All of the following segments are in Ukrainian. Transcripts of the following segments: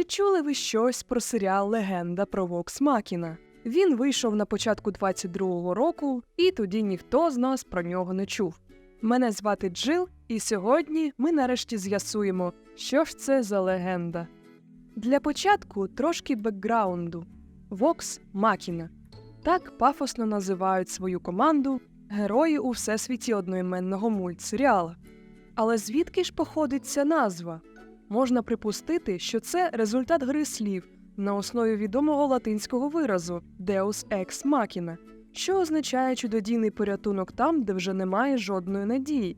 Чи чули ви щось про серіал Легенда про Вокс Макіна? Він вийшов на початку 22-го року, і тоді ніхто з нас про нього не чув. Мене звати Джил, і сьогодні ми нарешті з'ясуємо, що ж це за легенда. Для початку трошки бекграунду. Вокс Макіна. Так пафосно називають свою команду герої у всесвіті одноіменного мультсеріала. Але звідки ж походить ця назва? Можна припустити, що це результат гри слів на основі відомого латинського виразу Deus ex machina, що означає чудодійний порятунок там, де вже немає жодної надії.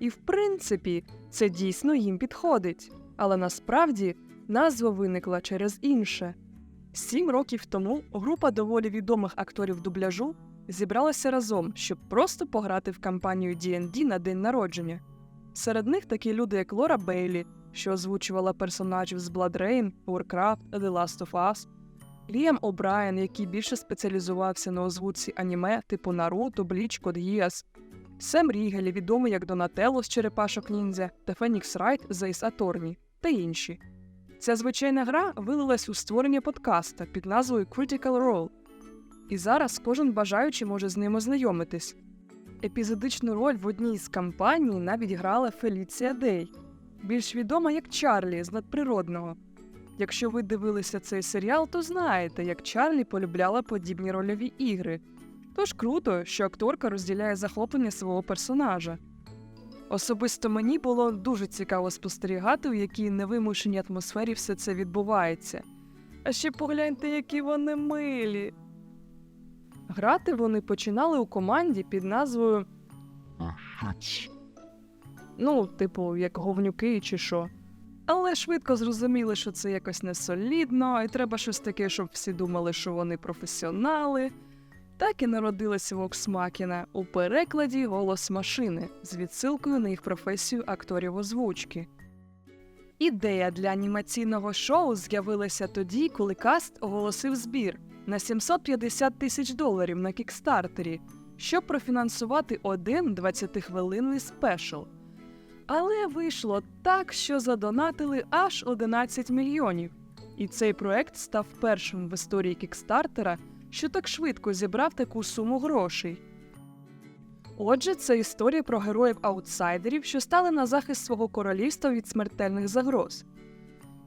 І в принципі, це дійсно їм підходить. Але насправді назва виникла через інше. Сім років тому група доволі відомих акторів дубляжу зібралася разом, щоб просто пограти в кампанію D&D на день народження. Серед них такі люди, як Лора Бейлі, що озвучувала персонажів з Blood Rain, Warcraft, The Last of Us, Ліам О'Брайен, який більше спеціалізувався на озвучці аніме типу Наруто, Бліч, Код Сем Рігелі, відомий як Донателло з Черепашок Ніндзя та Фенікс Райт з Ace Attorney та інші. Ця звичайна гра вилилась у створення подкаста під назвою Critical Role. І зараз кожен бажаючий може з ним ознайомитись. Епізодичну роль в одній з кампаній навіть грала Феліція Дей, більш відома як Чарлі з надприродного. Якщо ви дивилися цей серіал, то знаєте, як Чарлі полюбляла подібні рольові ігри. Тож круто, що акторка розділяє захоплення свого персонажа. Особисто мені було дуже цікаво спостерігати, у якій невимушеній атмосфері все це відбувається. А ще погляньте, які вони милі. Грати вони починали у команді під назвою ну, типу, як говнюки чи що. Але швидко зрозуміли, що це якось не солідно, і треба щось таке, щоб всі думали, що вони професіонали. Так і народилася Вокс Макіна у перекладі голос машини з відсилкою на їх професію акторів озвучки. Ідея для анімаційного шоу з'явилася тоді, коли каст оголосив збір на 750 тисяч доларів на кікстартері, щоб профінансувати один 20-хвилинний спешл. Але вийшло так, що задонатили аж 11 мільйонів. І цей проект став першим в історії кікстартера, що так швидко зібрав таку суму грошей. Отже, це історія про героїв-аутсайдерів, що стали на захист свого королівства від смертельних загроз.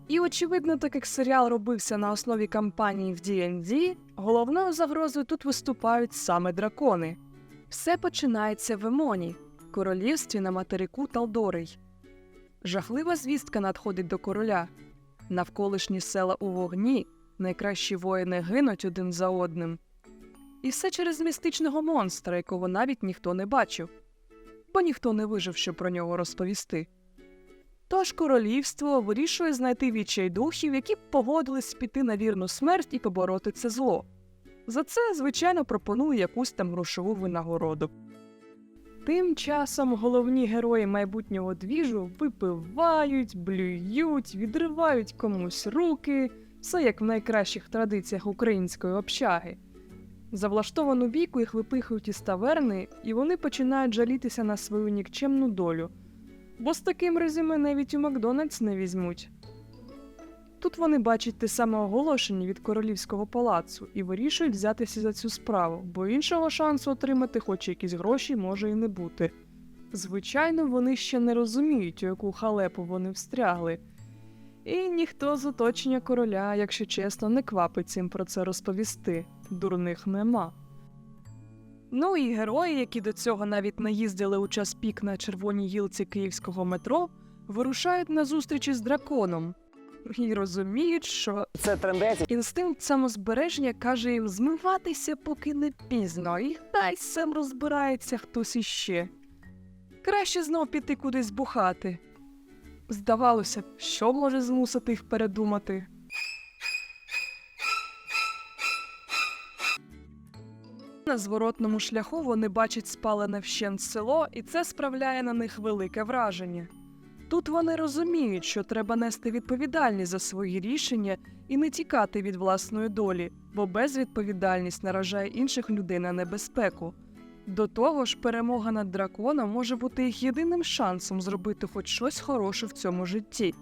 І, очевидно, так як серіал робився на основі кампанії в D&D, головною загрозою тут виступають саме дракони. Все починається в Емоні, королівстві на материку Талдорий. Жахлива звістка надходить до короля. Навколишні села у вогні, найкращі воїни гинуть один за одним. І все через містичного монстра, якого навіть ніхто не бачив, бо ніхто не вижив, щоб про нього розповісти. Тож королівство вирішує знайти відчай духів, які б погодились піти на вірну смерть і побороти це зло. За це, звичайно, пропонує якусь там грошову винагороду. Тим часом головні герої майбутнього двіжу випивають, блюють, відривають комусь руки, все як в найкращих традиціях української общаги. За влаштовану бійку їх випихують із таверни, і вони починають жалітися на свою нікчемну долю, бо з таким резюме навіть у Макдональдс не візьмуть. Тут вони бачать те саме оголошення від королівського палацу і вирішують взятися за цю справу, бо іншого шансу отримати хоч якісь гроші може і не бути. Звичайно, вони ще не розуміють, у яку халепу вони встрягли. І ніхто з оточення короля, якщо чесно, не квапить їм про це розповісти. Дурних нема. Ну і герої, які до цього навіть не їздили у час пік на червоній гілці київського метро, вирушають на зустрічі з драконом і розуміють, що Це трендець. інстинкт самозбереження каже їм змиватися, поки не пізно, і хай сам розбирається хтось іще. Краще знов піти кудись бухати. Здавалося що може змусити їх передумати. На зворотному шляху вони бачать спалене вщент село, і це справляє на них велике враження. Тут вони розуміють, що треба нести відповідальність за свої рішення і не тікати від власної долі, бо безвідповідальність наражає інших людей на небезпеку. До того ж, перемога над драконом може бути їх єдиним шансом зробити хоч щось хороше в цьому житті.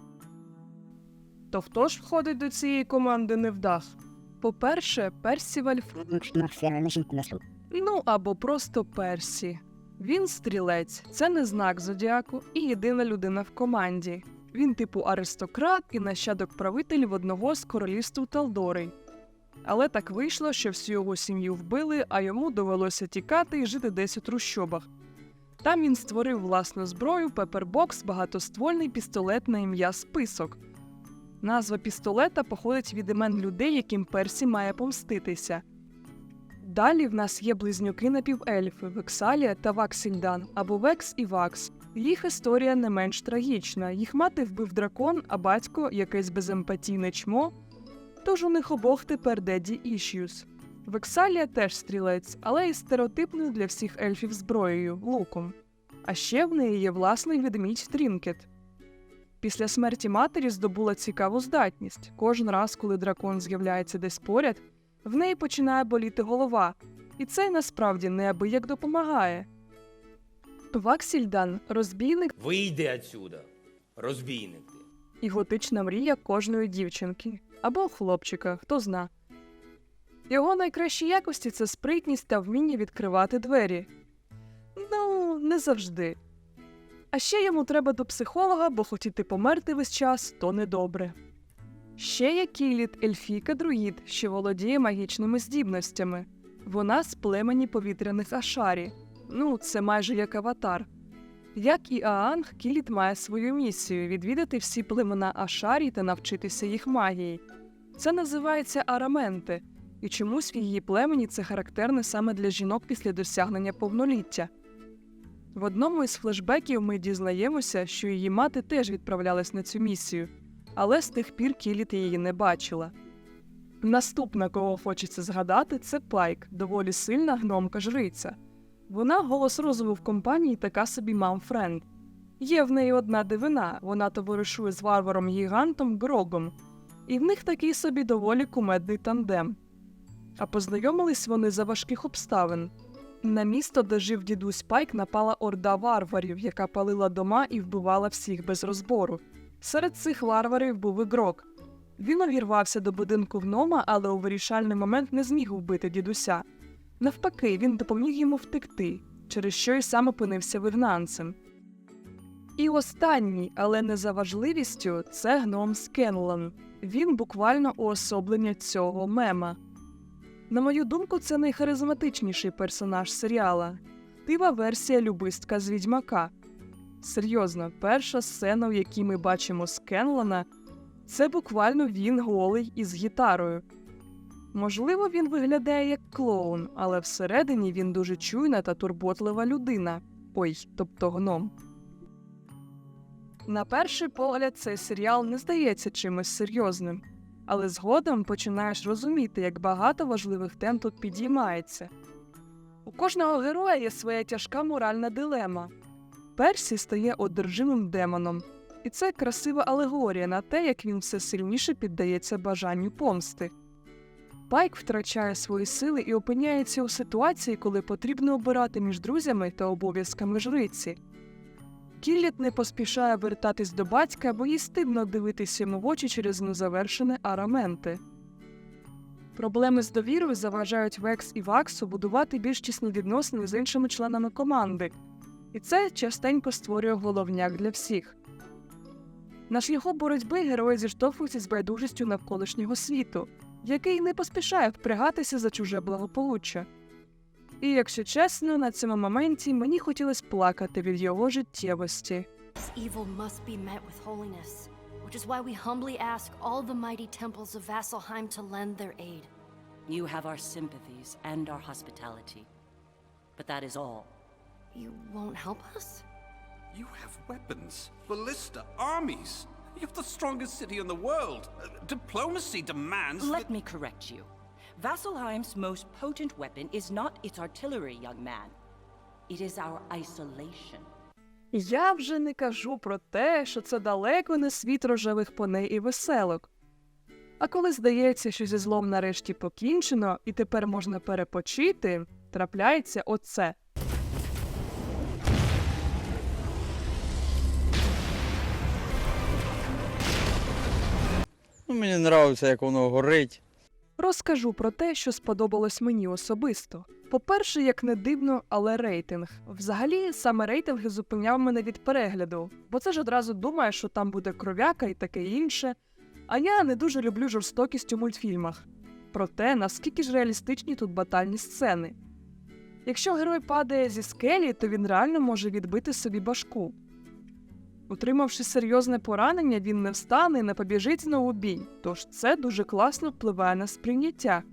То хто ж входить до цієї команди невдах? По-перше, Персіваль Ну або просто Персі. Він стрілець, це не знак зодіаку і єдина людина в команді. Він типу аристократ і нащадок правителів одного з королівств Талдори. Але так вийшло, що всю його сім'ю вбили, а йому довелося тікати і жити десь у трущобах. Там він створив власну зброю, пепербокс, багатоствольний пістолет на ім'я Список. Назва пістолета походить від імен людей, яким Персі має помститися. Далі в нас є близнюки напівельфи Вексалія та Ваксільдан або Векс і Вакс. Їх історія не менш трагічна. Їх мати вбив дракон, а батько якесь беземпатійне чмо. Тож у них обох тепер деді Ішюс. Вексалія теж стрілець, але із стереотипною для всіх ельфів зброєю луком. А ще в неї є власний ведмідь Трінкет. Після смерті матері здобула цікаву здатність. Кожен раз, коли дракон з'являється десь поряд, в неї починає боліти голова, і це насправді неабияк допомагає. Ваксільдан розбійник Вийди отсюда, розбійник ти. і готична мрія кожної дівчинки або хлопчика, хто зна. Його найкращі якості це спритність та вміння відкривати двері. Ну, не завжди. А ще йому треба до психолога, бо хотіти померти весь час то недобре. Ще є Кіліт, ельфійка друїд, що володіє магічними здібностями. Вона з племені повітряних ашарі. Ну, це майже як аватар. Як і Аанг, Кіліт має свою місію відвідати всі племена Ашарі та навчитися їх магії. Це називається араменти, і чомусь в її племені це характерне саме для жінок після досягнення повноліття. В одному із флешбеків ми дізнаємося, що її мати теж відправлялась на цю місію, але з тих пір Кіліт її не бачила. Наступна, кого хочеться згадати, це Пайк, доволі сильна гномка жриця. Вона голос розуму в компанії така собі мам-френд. Є в неї одна дивина, вона товаришує з варваром гігантом Грогом, і в них такий собі доволі кумедний тандем. А познайомились вони за важких обставин. На місто, де жив дідусь Пайк, напала орда варварів, яка палила дома і вбивала всіх без розбору. Серед цих варварів був і Грог. Він увірвався до будинку гнома, але у вирішальний момент не зміг вбити дідуся. Навпаки, він допоміг йому втекти, через що й сам опинився вигнанцем. І останній, але не за важливістю, це гном Скенлан. Він буквально уособлення цього мема. На мою думку, це найхаризматичніший персонаж серіала. Тива версія любистка з відьмака. Серйозно, перша сцена, в якій ми бачимо Скенлана, це буквально він голий із гітарою. Можливо, він виглядає як клоун, але всередині він дуже чуйна та турботлива людина. Ой, тобто гном. На перший погляд, цей серіал не здається чимось серйозним, але згодом починаєш розуміти, як багато важливих тем тут підіймається. У кожного героя є своя тяжка моральна дилема. Персі стає одержимим демоном, і це красива алегорія на те, як він все сильніше піддається бажанню помсти. Пайк втрачає свої сили і опиняється у ситуації, коли потрібно обирати між друзями та обов'язками жриці. Кілліт не поспішає вертатись до батька, бо їй стидно дивитися йому в очі через незавершене араменти. Проблеми з довірою заважають Векс і Ваксу будувати більш тісні відносини з іншими членами команди, і це частенько створює головняк для всіх. На шляху боротьби герої зіштовхуються з байдужістю навколишнього світу, який не поспішає впрягатися за чуже благополуччя. І якщо чесно, на цьому моменті мені хотілося плакати від його життєвості. Which is why we humbly ask all the mighty temples of Vasselheim to lend their aid. You have our sympathies and our hospitality. But that is all. You won't help us? You have weapons, ballista, armies. You're the strongest city in the world. Uh, Diplomacy demands Let that- me correct you. Vasselheim's most potent weapon is not its artillery, young man. It is our isolation. Я вже не кажу про те, що це далеко не світ рожевих поней і веселок. А коли здається, що зі злом нарешті покінчено і тепер можна перепочити, трапляється оце. Мені подобається, як воно горить. Розкажу про те, що сподобалось мені особисто. По-перше, як не дивно, але рейтинг. Взагалі, саме рейтинг зупиняв мене від перегляду, бо це ж одразу думає, що там буде кров'яка і таке інше. А я не дуже люблю жорстокість у мультфільмах. Проте, наскільки ж реалістичні тут батальні сцени. Якщо герой падає зі скелі, то він реально може відбити собі башку. Отримавши серйозне поранення, він не встане і не побіжить знову бій, тож це дуже класно впливає на сприйняття,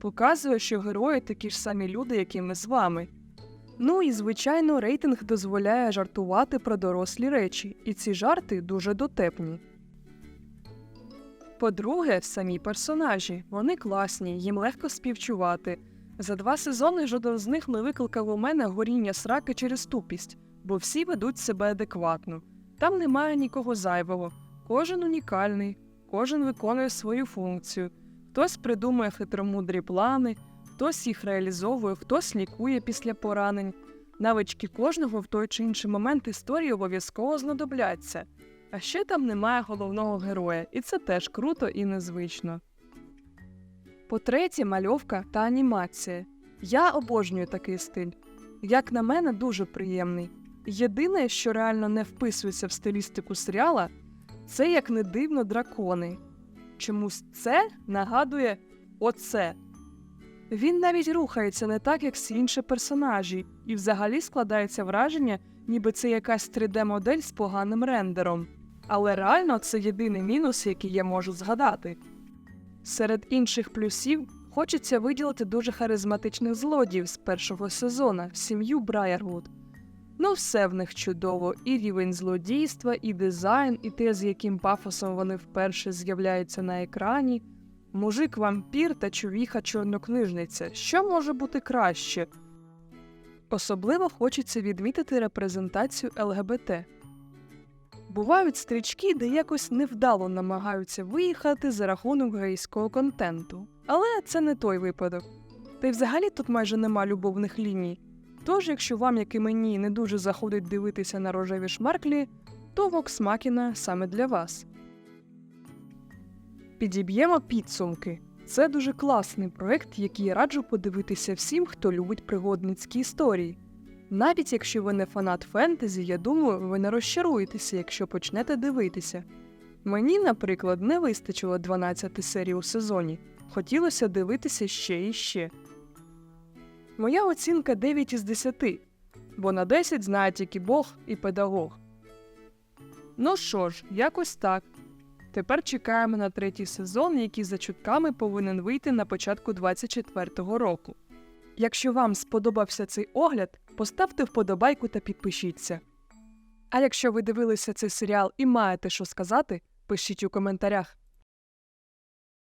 показує, що герої такі ж самі люди, як і ми з вами. Ну і звичайно, рейтинг дозволяє жартувати про дорослі речі, і ці жарти дуже дотепні. По-друге, самі персонажі. Вони класні, їм легко співчувати. За два сезони жоден з них не викликав у мене горіння сраки через тупість, бо всі ведуть себе адекватно. Там немає нікого зайвого, кожен унікальний, кожен виконує свою функцію. Хтось придумує хитромудрі плани, хтось їх реалізовує, хтось лікує після поранень. Навички кожного в той чи інший момент історії обов'язково знадобляться. А ще там немає головного героя, і це теж круто і незвично. По-третє, мальовка та анімація. Я обожнюю такий стиль. Як на мене, дуже приємний. Єдине, що реально не вписується в стилістику серіала, це як не дивно дракони. Чомусь це нагадує оце. Він навіть рухається не так, як всі інші персонажі, і взагалі складається враження, ніби це якась 3D-модель з поганим рендером. Але реально це єдиний мінус, який я можу згадати. Серед інших плюсів хочеться виділити дуже харизматичних злодіїв з першого сезону сім'ю Брайервуд. Ну, все в них чудово, і рівень злодійства, і дизайн, і те, з яким пафосом вони вперше з'являються на екрані. Мужик вампір та човіха чорнокнижниця. Що може бути краще? Особливо хочеться відмітити репрезентацію ЛГБТ. Бувають стрічки, де якось невдало намагаються виїхати за рахунок гейського контенту. Але це не той випадок. Та й взагалі тут майже нема любовних ліній. Тож, якщо вам, як і мені, не дуже заходить дивитися на рожеві шмарклі, то Machina саме для вас. Підіб'ємо підсумки. Це дуже класний проект, який раджу подивитися всім, хто любить пригодницькі історії. Навіть якщо ви не фанат фентезі, я думаю, ви не розчаруєтеся, якщо почнете дивитися. Мені, наприклад, не вистачило 12 серій у сезоні. Хотілося дивитися ще і ще. Моя оцінка 9 із 10, бо на 10 знає тільки Бог і педагог. Ну що ж, якось так. Тепер чекаємо на третій сезон, який за чутками повинен вийти на початку 24-го року. Якщо вам сподобався цей огляд, поставте вподобайку та підпишіться. А якщо ви дивилися цей серіал і маєте що сказати, пишіть у коментарях.